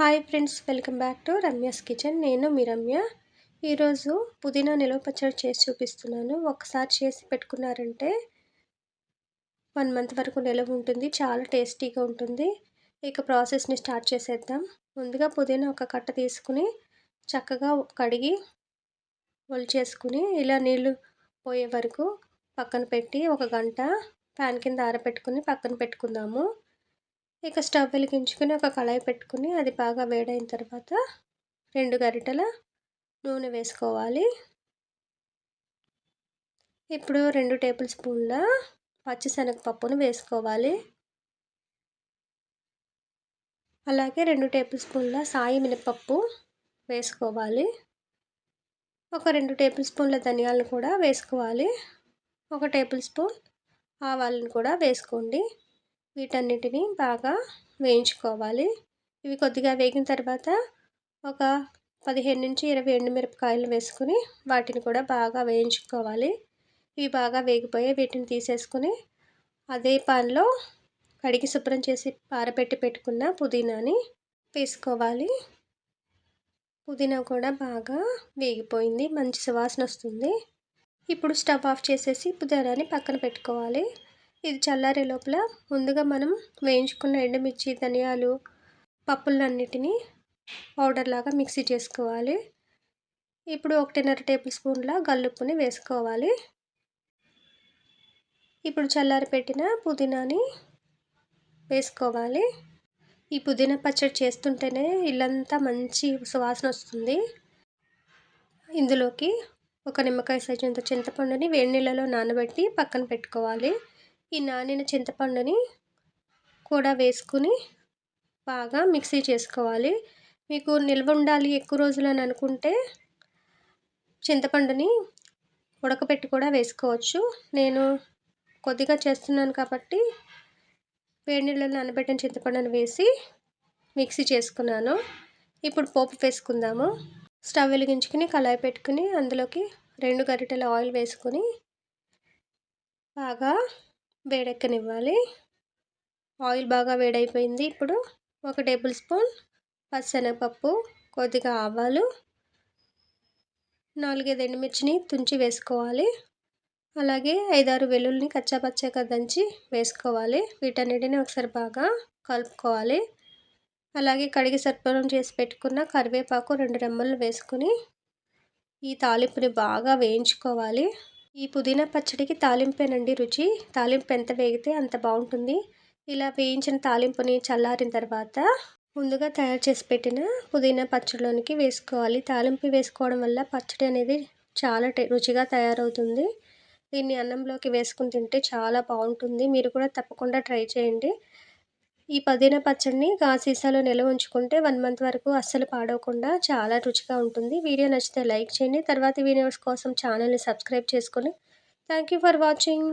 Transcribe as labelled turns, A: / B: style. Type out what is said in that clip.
A: Hi friends welcome back to Ramya's kitchen. నేను మీ రమ్య. ఈరోజు పుదీనా నిలువ పచ్చడి చేసి చూపిస్తున్నాను. ఒకసారి చేసి పెట్టుకున్నారంటే వన్ మంత్ వరకు నిలవ ఉంటుంది చాలా టేస్టీగా ఉంటుంది. ఇక ప్రాసెస్ని స్టార్ట్ చేసేద్దాం. ముందుగా పుదీనా ఒక కట్ట తీసుకుని చక్కగా కడిగి చేసుకుని ఇలా నీళ్ళు పోయే వరకు పక్కన పెట్టి ఒక గంట ప్యాన్ కింద ఆరబెట్టుకుని పక్కన పెట్టుకుందాము. ఇక స్టవ్ వెలిగించుకుని ఒక కళాయి పెట్టుకుని అది బాగా వేడైన తర్వాత రెండు గరిటెల నూనె వేసుకోవాలి. ఇప్పుడు రెండు టేబుల్ స్పూన్ల పచ్చిశనగపప్పును వేసుకోవాలి. అలాగే రెండు టేబుల్ స్పూన్ల సాయి మినపప్పు వేసుకోవాలి. ఒక రెండు టేబుల్ స్పూన్ల ధనియాలను కూడా వేసుకోవాలి. ఒక టేబుల్ స్పూన్ ఆవాలను కూడా వేసుకోండి. వీటన్నిటిని బాగా వేయించుకోవాలి. ఇవి కొద్దిగా వేగిన తర్వాత ఒక పదిహేను నుంచి ఇరవై ఎండుమిరపకాయలు వేసుకుని వాటిని కూడా బాగా వేయించుకోవాలి. ఇవి బాగా వేగిపోయి వీటిని తీసేసుకుని అదే పాన్లో కడిగి శుభ్రం చేసి పారపెట్టి పెట్టుకున్న పుదీనాని వేసుకోవాలి. పుదీనా కూడా బాగా వేగిపోయింది మంచి సువాసన వస్తుంది. ఇప్పుడు స్టవ్ ఆఫ్ చేసేసి పుదీనాని పక్కన పెట్టుకోవాలి. ఇది చల్లారే లోపల ముందుగా మనం వేయించుకున్న ఎండుమిర్చి ధనియాలు పప్పులన్నిటినీ పౌడర్ లాగా మిక్సీ చేసుకోవాలి. ఇప్పుడు ఒకటిన్నర టేబుల్ స్పూన్ల గల్లుప్పుని వేసుకోవాలి. ఇప్పుడు చల్లారి పెట్టిన పుదీనాని వేసుకోవాలి. ఈ పుదీనా పచ్చడి చేస్తుంటేనే ఇల్లంతా మంచి సువాసన వస్తుంది. ఇందులోకి ఒక నిమ్మకాయ సైజంత చింతపండుని వేడి నీళ్ళలో నానబెట్టి పక్కన పెట్టుకోవాలి. ఈ నానిన చింతపండుని కూడా వేసుకుని బాగా మిక్సీ చేసుకోవాలి. మీకు నిల్వ ఉండాలి ఎక్కువ రోజులు అని అనుకుంటే చింతపండుని ఉడకపెట్టి కూడా వేసుకోవచ్చు. నేను కొద్దిగా చేస్తున్నాను కాబట్టి వేడి నీళ్ళలో నానబెట్టిన చింతపండుని వేసి మిక్సీ చేసుకున్నాను. ఇప్పుడు పోపు వేసుకుందాము. స్టవ్ వెలిగించుకుని కళాయి పెట్టుకుని అందులోకి రెండు గరిటెల ఆయిల్ వేసుకొని బాగా వేడెక్కనివ్వాలి. ఆయిల్ బాగా వేడైపోయింది ఇప్పుడు ఒక టేబుల్ స్పూన్ పచ్చనగపప్పు కొద్దిగా ఆవాలు నాలుగైదు ఎండుమిర్చిని తుంచి వేసుకోవాలి. అలాగే ఐదారు వెల్లుల్ని కచ్చాపచ్చాగా దంచి వేసుకోవాలి. వీటన్నిటిని ఒకసారి బాగా కలుపుకోవాలి. అలాగే కడిగి సర్పణం చేసి పెట్టుకున్న కరివేపాకు రెండు రెమ్మలు వేసుకుని ఈ తాలింపుని బాగా వేయించుకోవాలి. ఈ పుదీనా పచ్చడికి తాలింపేనండి రుచి. తాలింపు ఎంత వేగితే అంత బాగుంటుంది. ఇలా వేయించిన తాలింపుని చల్లారిన తర్వాత ముందుగా తయారు చేసి పెట్టిన పుదీనా పచ్చడిలోనికి వేసుకోవాలి. తాలింపు వేసుకోవడం వల్ల పచ్చడి అనేది చాలా రుచిగా తయారవుతుంది. దీన్ని అన్నంలోకి వేసుకుని తింటే చాలా బాగుంటుంది. మీరు కూడా తప్పకుండా ట్రై చేయండి. ఈ పుదీనా పచ్చడిని సీసాలో నిల్వ ఉంచుకుంటే వన్ మంత్ వరకు అస్సలు పాడవకుండా చాలా రుచిగా ఉంటుంది. వీడియో నచ్చితే లైక్ చేయండి. తర్వాత వీడియోస్ కోసం ఛానల్ని సబ్స్క్రైబ్ చేసుకొని థ్యాంక్ యూ ఫర్ వాచింగ్.